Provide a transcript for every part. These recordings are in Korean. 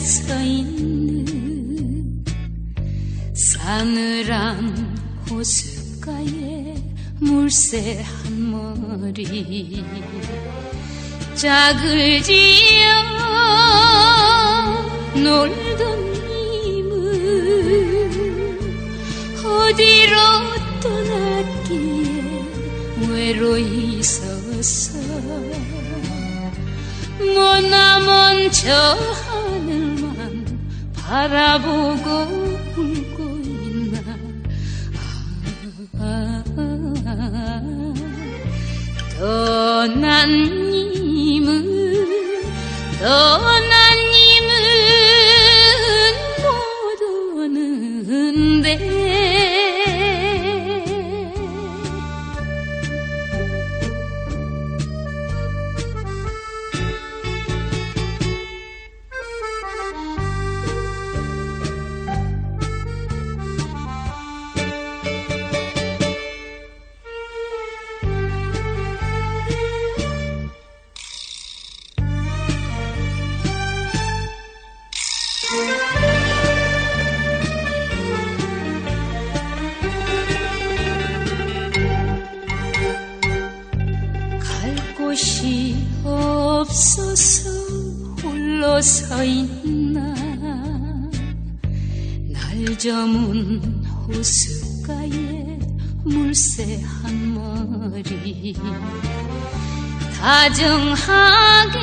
서 있는 싸늘한 호숫가에 물새 한 머리. 짝을 지어 놀던 님은 어디로 떠났기에 외로이 서서 머나먼 저 하늘만 바라보고 울고 있나? 아, 아, 떠난 님 곳이 없어서 홀로 서 있나? 날 저문 호숫가에 물새 한 머리. 다정하게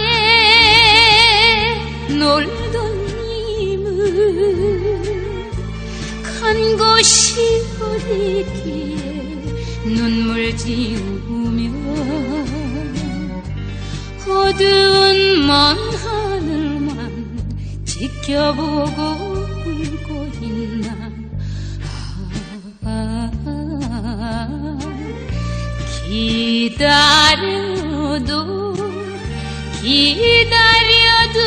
놀던 님은 간 곳이 어디기에 눈물 지우며 어두운 먼 하늘만 지켜보고 울고 있나? 아, 기다려도 기다려도